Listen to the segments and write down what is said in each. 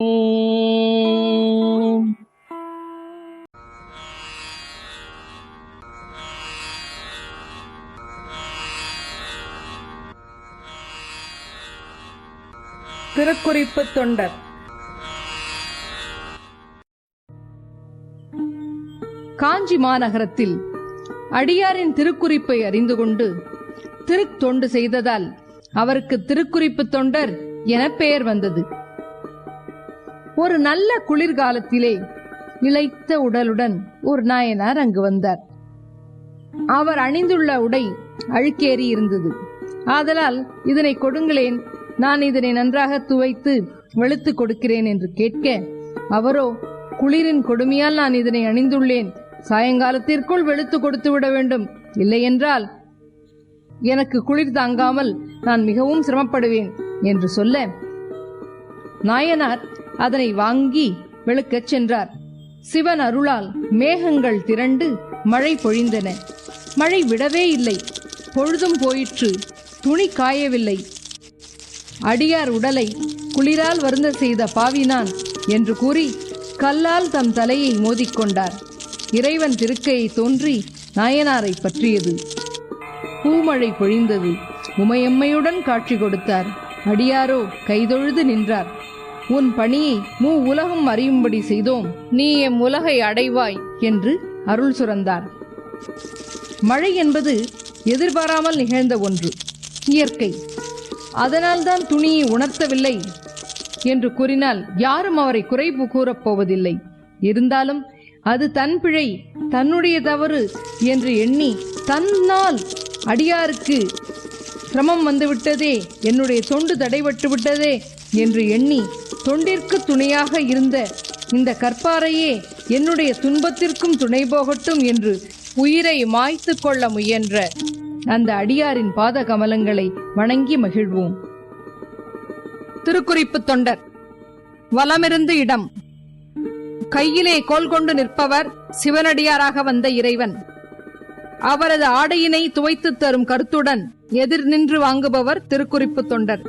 திருக்குறிப்பு தொண்டர். காஞ்சி மாநகரத்தில் அடியாரின் திருக்குறிப்பை அறிந்து கொண்டு திருத்தொண்டு செய்ததால் அவருக்கு திருக்குறிப்பு தொண்டர் என பெயர் வந்தது. ஒரு நல்ல குளிர்காலத்திலே இளைத்த உடலுடன் ஒரு நாயனார் அங்கு வந்தார். அவர் அணிந்துள்ள உடை அழுக்கேறி இருந்தது. ஆதலால் இதனை கொடுங்களேன் நான் இதனை நன்றாக துவைத்து வெளுத்து கொடுக்கிறேன் என்று கேட்க அவரோ குளிரின் கொடுமையால் நான் இதனை அணிந்துள்ளேன். சாயங்காலத்திற்குள் வெளுத்து கொடுத்து விட வேண்டும். இல்லையென்றால் எனக்கு குளிர் தாங்காமல் நான் மிகவும் சிரமப்படுவேன் என்று சொல்ல நாயனார் அதனை வாங்கி வெளுக்கச் சென்றார். சிவன் அருளால் மேகங்கள் திரண்டு மழை பொழிந்தன. மழை விடவே இல்லை. பொழுதும் போயிற்று. துணி காயவில்லை. அடியார் உடலை குளிரால் வருந்த செய்த பாவினான் என்று கூறி கல்லால் தம் தலையை மோதிக்கொண்டார் இறைவன் திருக்கையை தோன்றி நாயனாரை பற்றியது. பூமழை பொழிந்தது. உமையம்மையுடன் காட்சி கொடுத்தார். அடியாரோ கைதொழுது நின்றார். உன் பணியை மூ உலகம் அறியும்படி செய்தோம். நீ எம் உலகை அடைவாய் என்று அருள் சுரந்தார். மழை என்பது எதிர்பாராமல் நிகழ்ந்த ஒன்று. இயற்கை. அதனால்தான் துணியை உணர்த்தவில்லை என்று கூறினால் யாரும் அவரை குறைப்பு கூறப் போவதில்லை. இருந்தாலும் அது தன் பிழை தன்னுடைய தவறு என்று எண்ணி தன்னால் அடியாருக்கு சிரமம் வந்துவிட்டதே என்னுடைய தொண்டு தடைபட்டு விட்டதே என்று எண்ணி தொண்டிற்கு துணையாக இருந்த இந்த கற்பாரையே என்னுடைய துன்பத்திற்கும் துணை போகட்டும் என்று உயிரை மாய்த்து கொள்ள முயன்ற அந்த அடியாரின் பாத கமலங்களை வணங்கி மகிழ்வோம். திருக்குறிப்பு தொண்டர் வலமிருந்து இடம். கையிலே கோல் கொண்டு நிற்பவர் சிவனடியாராக வந்த இறைவன். அவரது ஆடையினை துவைத்து தரும் கருத்துடன் எதிர் நின்று வாங்குபவர் திருக்குறிப்பு தொண்டர்.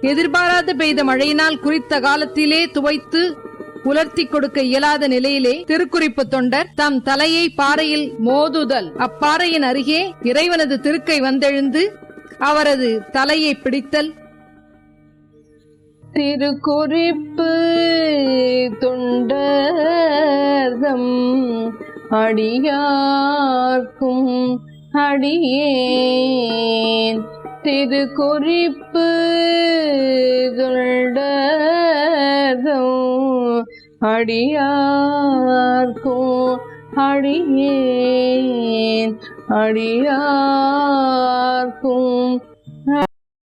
எதிர்பாராது பெய்த மழையினால் குறித்த காலத்திலே துவைத்து உலர்த்தி கொடுக்க இயலாத நிலையிலே திருக்குறிப்பு தொண்டர் தம் தலையை பாறையில் மோதுதல். அப்பாறையின் அருகே இறைவனது திருக்கை வந்தெழுந்து அவரது தலையை பிடித்தல். திருக்குறிப்பு தொண்டர்தம் அடியார்க்கும் அடியேன். திரு குறிப்பு அடியார்க்கும் அடியேன் அடியார்க்கும்